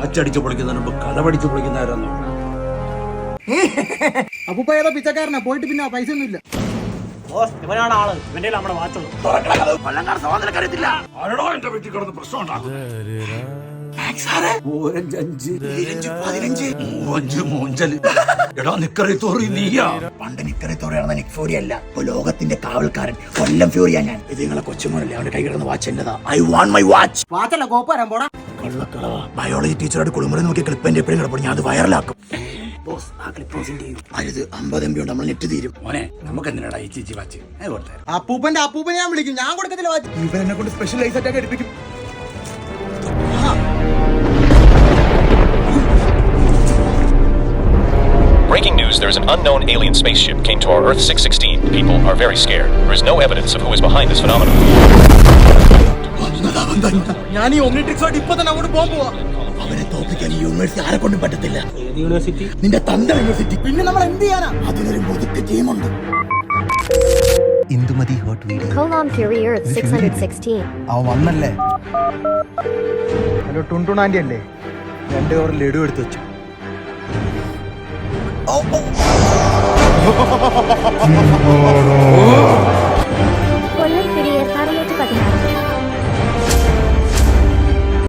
Watch അടിച്ച് പൊളിക്കുന്നതിന് മുമ്പ് കഥ പഠിച്ച് പൊളിക്കുന്നവരാന്ന് അപ്പൂപ്പ ഏതോ പിച്ചക്കാരനാ പോയിട്ട് പിന്നെ പൈസ ഒന്നും ഇല്ല. ഇവനാണ് ആൾ. ഇവന്റെ നമ്മുടെ എടാ നിക്കറി തോറി നീയാ. പണ്ട് നിക്കറി തോറിയാണെന്ന നിക് ഫ്യൂരി അല്ല. ഇപ്പൊ ലോകത്തിന്റെ കാവൽക്കാരൻ കൊല്ലം ഫ്യൂറിയാ ഞാൻ. ഇത് നിങ്ങളെ കൊച്ചുമോനല്ലേ? അവന്റെ കൈ കിടന്ന് വാച്ച് എന്റേതാ. ഐ വാണ്ട് മൈ വാച്ച് വാച്ചല്ല കോപ്പ് വരാൻ പോടാ. ബയോളജി ടീച്ചറോട് കുളിമുറി നോക്കി ക്ലിപ്പിന്റെ എപ്പോഴും കിടപ്പുണ്ട്. ഞാൻ അത് വൈറലാക്കും ബോസ് ആ ക്ലിപ്പ് ചെയ്യും അരുത് അമ്പത് എം ബി ഉണ്ട് നമ്മൾ നെറ്റ് തീരും. മോനെ നമുക്ക് എന്തിനാടാ ഈ ചീച്ചി വാച്ച്? അപ്പൂപ്പന്റെ അപ്പൂപ്പനെ ഞാൻ വിളിക്കും. ഞാൻ കൊടുക്കത്തില്ല വാച്ച്. ഇവൻ എന്നെ കൊണ്ട് സ്പെഷ്യൽ ലൈസ് ഒക്കെ എടുപ്പിക്കും. Breaking news there's an unknown alien spaceship came to our Earth 616. People are very scared. There is no evidence of who is behind this phenomenon. വന്നതാ, വന്നതാ. ഞാൻ ഈ ഒമ്നിട്രിക്സോട്ട് ഇപ്പൊ തന്നെ അങ്ങോട്ട് പോകാൻ പോവാ. അവനെ തോപ്പിക്കാൻ ഈ യൂണിവേഴ്സിറ്റി ആരെ കൊണ്ടും പറ്റത്തില്ല. യൂണിവേഴ്സിറ്റി നിന്റെ തന്ത യൂണിവേഴ്സിറ്റി പിന്നെ നമ്മൾ എന്ത് ചെയ്യാനാ? അതിനൊരു മുതുക്ക് ടീമുണ്ട് Indumathi hot video Fury Earth 616. അവൻ വന്നല്ലേ? ഹലോ ടുണ്ടുണാന്റി അല്ലേ രണ്ട് കവർ ലഡു എടുത്ത് വെച്ചു.